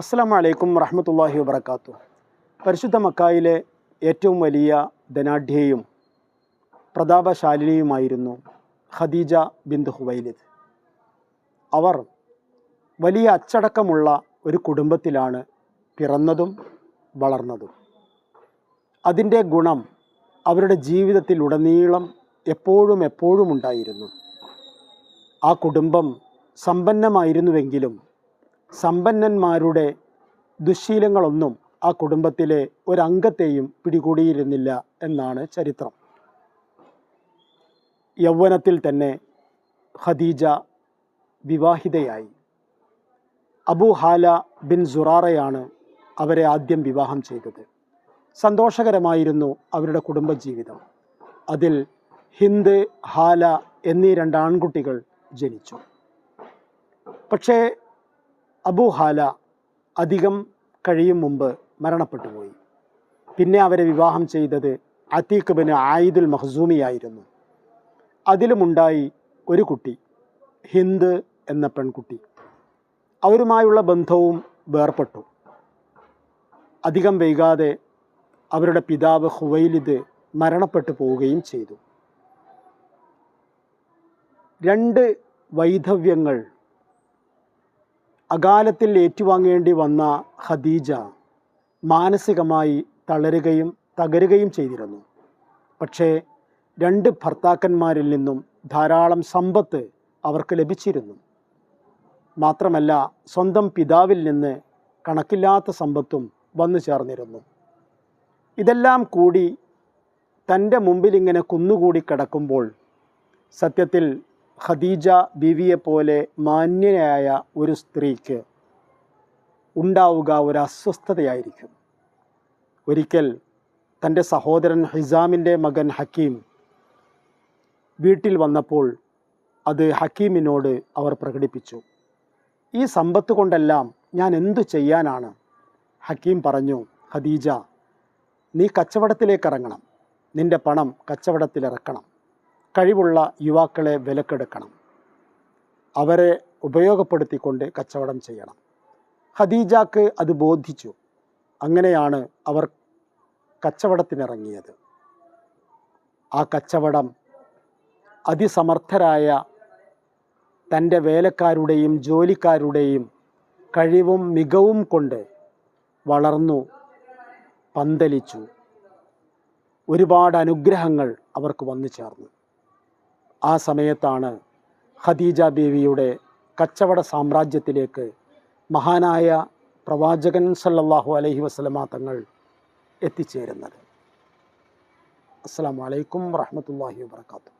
അസ്സാം വലൈക്കും വറഹമത്തല്ലാഹി വബർക്കാത്തു പരിശുദ്ധ മക്കായിലെ ഏറ്റവും വലിയ ധനാഢ്യയും പ്രതാപശാലിനിയുമായിരുന്നു ഖദീജ ബിന്ദു ഹുവൈലിദ്. അവർ വലിയ അച്ചടക്കമുള്ള ഒരു കുടുംബത്തിലാണ് പിറന്നതും വളർന്നതും. അതിന്റെ ഗുണം അവരുടെ ജീവിതത്തിൽ ഉടനീളം എപ്പോഴും എപ്പോഴും ഉണ്ടായിരുന്നു. ആ കുടുംബം സമ്പന്നമായിരുന്നുവെങ്കിലും സമ്പന്നന്മാരുടെ ദുശ്ശീലങ്ങളൊന്നും ആ കുടുംബത്തിലെ ഒരംഗത്തെയും പിടികൂടിയിരുന്നില്ല എന്നാണ് ചരിത്രം. യൗവനത്തിൽ തന്നെ ഖദീജ വിവാഹിതയായി. അബു ഹാല ബിൻ സുറാറയാണ് അവരെ ആദ്യം വിവാഹം ചെയ്തത്. സന്തോഷകരമായിരുന്നു അവരുടെ കുടുംബജീവിതം. അതിൽ ഹിന്ദ് ഹാല എന്നീ രണ്ട് ആൺകുട്ടികൾ ജനിച്ചു. പക്ഷേ അബു ഹാല അധികം കഴിയും മുമ്പ് മരണപ്പെട്ടുപോയി പിന്നെ അവരെ വിവാഹം ചെയ്തത് അത്തീഖ് ബിൻ ആയിദുൽ മഹ്സൂമിയായിരുന്നു അതിലുമുണ്ടായി ഒരു കുട്ടി ഹിന്ദ് എന്ന പെൺകുട്ടി. അവരുമായുള്ള ബന്ധവും വേർപ്പെട്ടു. അധികം വൈകാതെ അവരുടെ പിതാവ് ഹുവൈലിദ് മരണപ്പെട്ടു പോവുകയും ചെയ്തു. രണ്ട് വൈധവ്യങ്ങൾ അകാലത്തിൽ ഏറ്റുവാങ്ങേണ്ടി വന്ന ഖദീജ മാനസികമായി തളരുകയും തകരുകയും ചെയ്തിരുന്നു. പക്ഷേ രണ്ട് ഭർത്താക്കന്മാരിൽ നിന്നും ധാരാളം സമ്പത്ത് അവർക്ക് ലഭിച്ചിരുന്നു. മാത്രമല്ല സ്വന്തം പിതാവിൽ നിന്ന് കണക്കില്ലാത്ത സമ്പത്തും വന്നു ചേർന്നിരുന്നു. ഇതെല്ലാം കൂടി തന്റെ മുമ്പിൽ ഇങ്ങനെ കുന്നുകൂടി കിടക്കുമ്പോൾ സത്യത്തിൽ ഖദീജ ബീവിയെ പോലെ മാന്യനായ ഒരു സ്ത്രീക്ക് ഉണ്ടാവുക ഒരു അസ്വസ്ഥതയായിരിക്കും ഒരിക്കൽ തന്റെ സഹോദരൻ ഹിസാമിന്റെ മകൻ ഹക്കീം വീട്ടിൽ വന്നപ്പോൾ അത് ഹക്കീമിനോട് അവർ പ്രകടിപ്പിച്ചു. ഈ സമ്പത്ത് കൊണ്ടെല്ലാം ഞാൻ എന്തു ചെയ്യാനാണ്? ഹക്കീം പറഞ്ഞു ഖദീജ നീ കച്ചവടത്തിലേക്ക് ഇറങ്ങണം. നിന്റെ പണം കച്ചവടത്തിലിറക്കണം. കഴിവുള്ള യുവാക്കളെ വിലക്കെടുക്കണം. അവരെ ഉപയോഗപ്പെടുത്തിക്കൊണ്ട് കച്ചവടം ചെയ്യണം. ഹദീജാക്ക് അത് ബോധിച്ചു. അങ്ങനെയാണ് അവർ കച്ചവടത്തിനിറങ്ങിയത്. ആ കച്ചവടം അതിസമർത്ഥരായ തന്റെ വേലക്കാരുടെയും ജോലിക്കാരുടെയും കഴിവും മികവും കൊണ്ട് വളർന്നു പന്തലിച്ചു. ഒരുപാട് അനുഗ്രഹങ്ങൾ അവർക്ക് വന്നു ചേർന്നു. ആ സമയത്താണ് ഖദീജ ബീവിയുടെ കച്ചവട സാമ്രാജ്യത്തിലേക്ക് മഹാനായ പ്രവാചകൻ സല്ലാഹു അലഹി വസല്ലമ തങ്ങൾ എത്തിച്ചേരുന്നത്. അസ്സാം വലൈക്കും വാഹമത്തല്ലാഹി വാത്തു